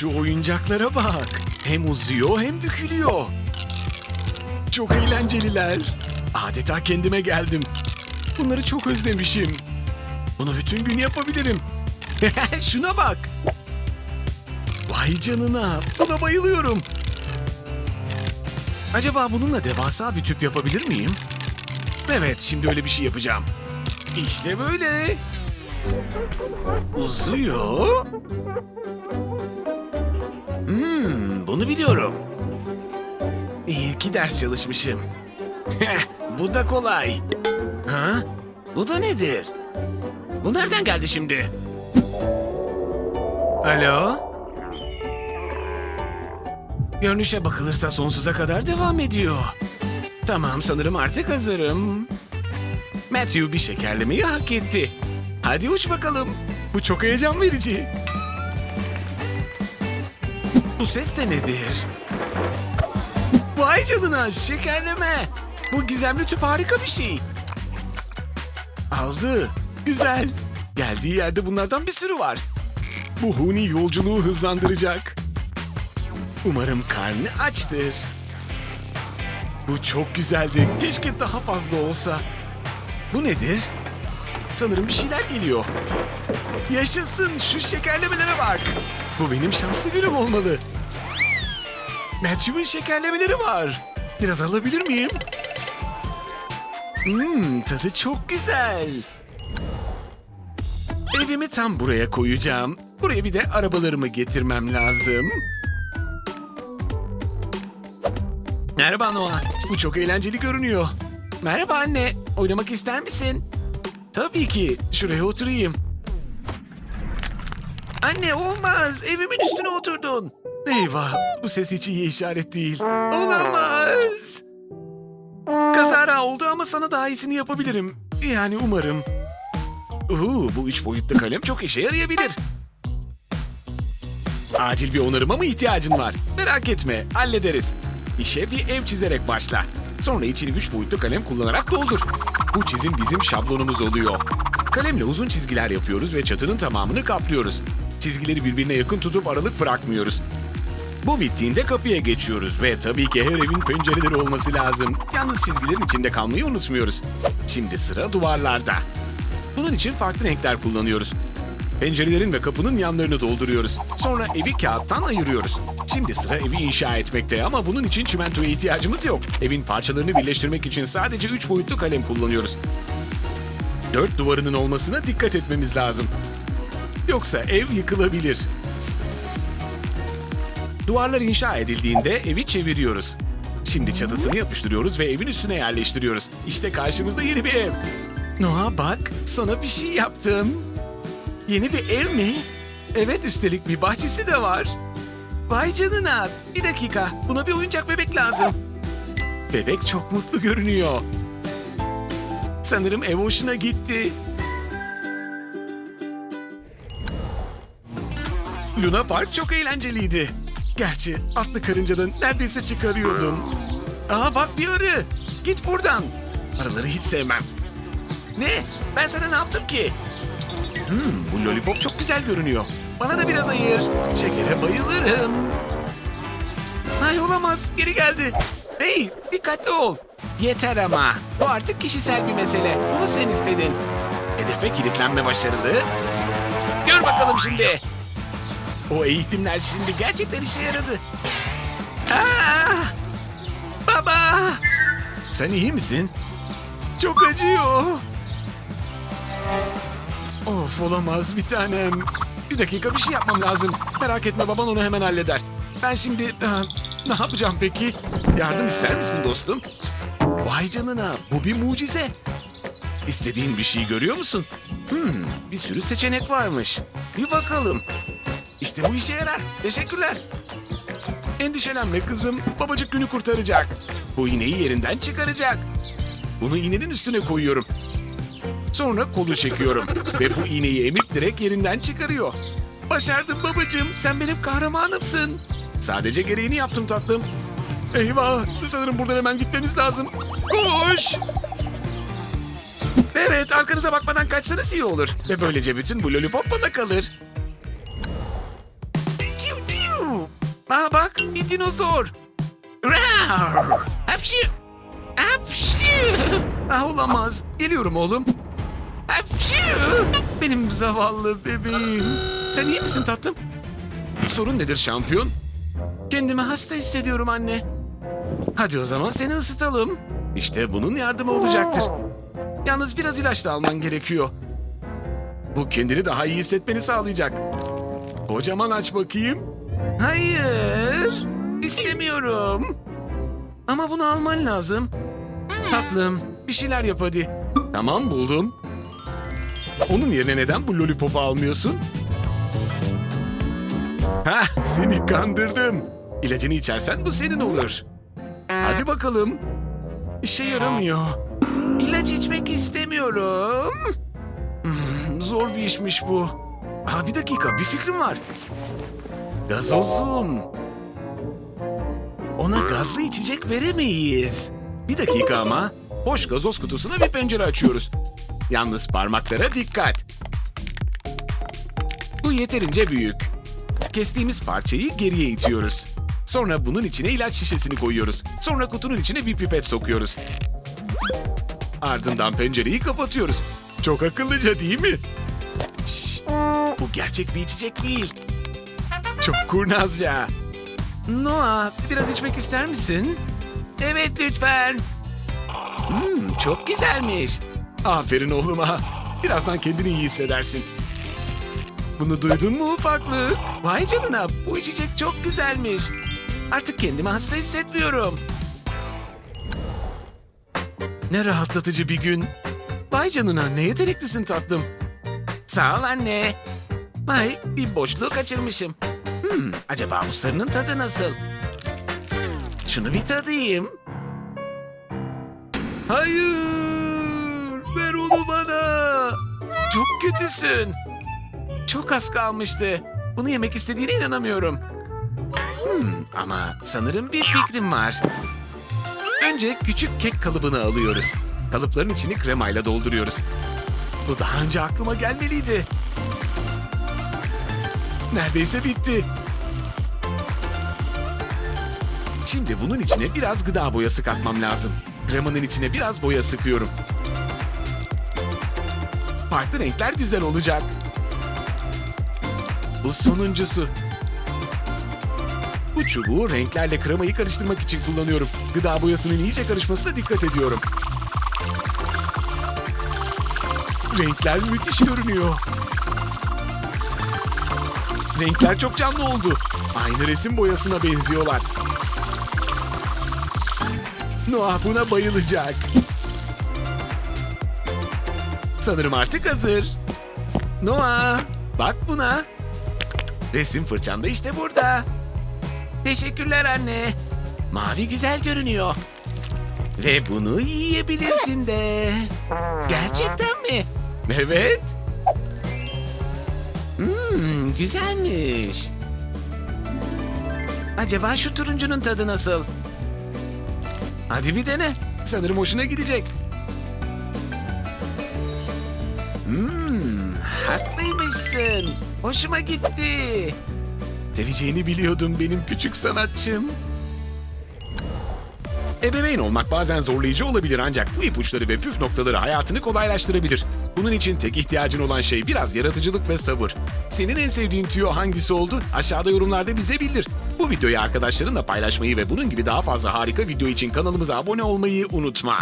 Şu oyuncaklara bak. Hem uzuyor hem bükülüyor. Çok eğlenceliler. Adeta kendime geldim. Bunları çok özlemişim. Bunu bütün gün yapabilirim. Şuna bak. Vay canına. Buna bayılıyorum. Acaba bununla devasa bir tüp yapabilir miyim? Evet, şimdi öyle bir şey yapacağım. İşte böyle. Uzuyor. Bunu biliyorum. İyi ki ders çalışmışım. Bu da kolay. Ha? Bu da nedir? Bu nereden geldi şimdi? Alo? Görünüşe bakılırsa sonsuza kadar devam ediyor. Tamam sanırım artık hazırım. Matthew bir şekerlemeyi hak etti. Hadi uç bakalım. Bu çok heyecan verici. Bu ses de nedir? Vay canına şekerleme. Bu gizemli tüp harika bir şey. Aldı. Güzel. Geldiği yerde bunlardan bir sürü var. Bu huni yolculuğu hızlandıracak. Umarım karnı açtır. Bu çok güzeldi. Keşke daha fazla olsa. Bu nedir? Sanırım bir şeyler geliyor. Yaşasın şu şekerlemelere bak. Bu benim şanslı günüm olmalı. Matthew'un şekerlemeleri var. Biraz alabilir miyim? Hmm, tadı çok güzel. Evimi tam buraya koyacağım. Buraya bir de arabalarımı getirmem lazım. Merhaba Noah. Bu çok eğlenceli görünüyor. Merhaba anne. Oynamak ister misin? Tabii ki. Şuraya oturayım. Anne olmaz. Evimin üstüne oturdun. Eyvah. Bu ses hiç iyi işaret değil. Olamaz. Kazara oldu ama sana daha iyisini yapabilirim. Yani umarım. Uuu, bu üç boyutlu kalem çok işe yarayabilir. Acil bir onarıma mı ihtiyacın var? Merak etme, hallederiz. İşe bir ev çizerek başla. Sonra içini üç boyutlu kalem kullanarak doldur. Bu çizim bizim şablonumuz oluyor. Kalemle uzun çizgiler yapıyoruz ve çatının tamamını kaplıyoruz. Çizgileri birbirine yakın tutup aralık bırakmıyoruz. Bu bittiğinde kapıya geçiyoruz ve tabii ki her evin pencereleri olması lazım. Yalnız çizgilerin içinde kalmayı unutmuyoruz. Şimdi sıra duvarlarda. Bunun için farklı renkler kullanıyoruz. Pencerelerin ve kapının yanlarını dolduruyoruz. Sonra evi kağıttan ayırıyoruz. Şimdi sıra evi inşa etmekte ama bunun için çimentoya ihtiyacımız yok. Evin parçalarını birleştirmek için sadece 3 boyutlu kalem kullanıyoruz. Dört duvarının olmasına dikkat etmemiz lazım. Yoksa ev yıkılabilir. Duvarlar inşa edildiğinde evi çeviriyoruz. Şimdi çatısını yapıştırıyoruz ve evin üstüne yerleştiriyoruz. İşte karşımızda yeni bir ev. Noah bak, sana bir şey yaptım. Yeni bir ev mi? Evet, üstelik bir bahçesi de var. Vay canına, bir dakika. Buna bir oyuncak bebek lazım. Bebek çok mutlu görünüyor. Sanırım ev hoşuna gitti. Luna Park çok eğlenceliydi. Gerçi atlı karıncadan neredeyse çıkarıyordum. Aa bak bir arı. Git buradan. Arıları hiç sevmem. Ne? Ben sana ne yaptım ki? Hmm, bu lollipop çok güzel görünüyor. Bana da biraz ayır. Şekere bayılırım. Ay olamaz. Geri geldi. Hey dikkatli ol. Yeter ama. Bu artık kişisel bir mesele. Bunu sen istedin. Hedefe kilitlenme başarılı. Gör bakalım şimdi. O eğitimler şimdi gerçekten işe yaradı. Aa! Baba! Sen iyi misin? Çok acıyor. Of olamaz bir tanem. Bir dakika bir şey yapmam lazım. Merak etme baban onu hemen halleder. Ben şimdi e, ne yapacağım peki? Yardım ister misin dostum? Vay canına bu bir mucize. İstediğin bir şey görüyor musun? Hmm, bir sürü seçenek varmış. Bir bakalım. İşte bu işe yarar. Teşekkürler. Endişelenme kızım. Babacık günü kurtaracak. Bu iğneyi yerinden çıkaracak. Bunu iğnenin üstüne koyuyorum. Sonra kolu çekiyorum. Ve bu iğneyi emip direkt yerinden çıkarıyor. Başardım babacığım. Sen benim kahramanımsın. Sadece gereğini yaptım tatlım. Eyvah. Sanırım buradan hemen gitmemiz lazım. Koş. Evet arkanıza bakmadan kaçsanız iyi olur. Ve böylece bütün bu lollipop bana kalır. Aa bak bir dinozor. Rar! Hapşu! Hapşu! Ah olamaz. Geliyorum oğlum. Hapşu! Benim zavallı bebeğim. Sen iyi misin tatlım? Sorun nedir şampiyon? Kendimi hasta hissediyorum anne. Hadi o zaman seni ısıtalım. İşte bunun yardımı olacaktır. Yalnız biraz ilaç da alman gerekiyor. Bu kendini daha iyi hissetmeni sağlayacak. Kocaman aç bakayım. Hayır. istemiyorum. Ama bunu alman lazım. Tatlım, bir şeyler yap hadi. Tamam buldum. Onun yerine neden bu lollipopu almıyorsun? Ha, seni kandırdım. İlacını içersen bu senin olur. Hadi bakalım. İşe yaramıyor. İlaç içmek istemiyorum. Hmm, zor bir işmiş bu. Ha bir dakika bir fikrim var. Gazozum. Ona gazlı içecek veremeyiz. Bir dakika ama. Boş gazoz kutusuna bir pencere açıyoruz. Yalnız parmaklara dikkat. Bu yeterince büyük. Kestiğimiz parçayı geriye itiyoruz. Sonra bunun içine ilaç şişesini koyuyoruz. Sonra kutunun içine bir pipet sokuyoruz. Ardından pencereyi kapatıyoruz. Çok akıllıca değil mi? Şşt, bu gerçek bir içecek değil. Çok kurnazca. Noah, biraz içmek ister misin? Evet lütfen. Hmm, çok güzelmiş. Aferin oğluma. Birazdan kendini iyi hissedersin. Bunu duydun mu ufaklık? Vay canına bu içecek çok güzelmiş. Artık kendimi hasta hissetmiyorum. Ne rahatlatıcı bir gün. Vay canına ne yeteneklisin tatlım. Sağ ol anne. Vay bir boşluğu kaçırmışım. Hmm, acaba bu sarının tadı nasıl? Şunu bir tadayım. Hayır! Ver onu bana! Çok kötüsün. Çok az kalmıştı. Bunu yemek istediğine inanamıyorum. Hmm, ama sanırım bir fikrim var. Önce küçük kek kalıbını alıyoruz. Kalıpların içini kremayla dolduruyoruz. Bu daha önce aklıma gelmeliydi. Neredeyse bitti. Şimdi bunun içine biraz gıda boyası katmam lazım. Kremanın içine biraz boya sıkıyorum. Farklı renkler güzel olacak. Bu sonuncusu. Bu çubuğu renklerle kremayı karıştırmak için kullanıyorum. Gıda boyasının iyice karışmasına dikkat ediyorum. Renkler müthiş görünüyor. Renkler çok canlı oldu. Aynı resim boyasına benziyorlar. Noah buna bayılacak. Sanırım artık hazır. Noah, bak buna. Resim fırçam da işte burada. Teşekkürler anne. Mavi güzel görünüyor. Ve bunu yiyebilirsin de. Gerçekten mi? Evet. Hmm, güzelmiş. Acaba şu turuncunun tadı nasıl? Hadi bir dene. Sanırım hoşuna gidecek. Hmm, haklıymışsın. Hoşuma gitti. Seveceğini biliyordum benim küçük sanatçım. Ebeveyn olmak bazen zorlayıcı olabilir ancak bu ipuçları ve püf noktaları hayatını kolaylaştırabilir. Bunun için tek ihtiyacın olan şey biraz yaratıcılık ve sabır. Senin en sevdiğin tüyo hangisi oldu? Aşağıda yorumlarda bize bildir. Videoyu arkadaşlarınla paylaşmayı ve bunun gibi daha fazla harika video için kanalımıza abone olmayı unutma.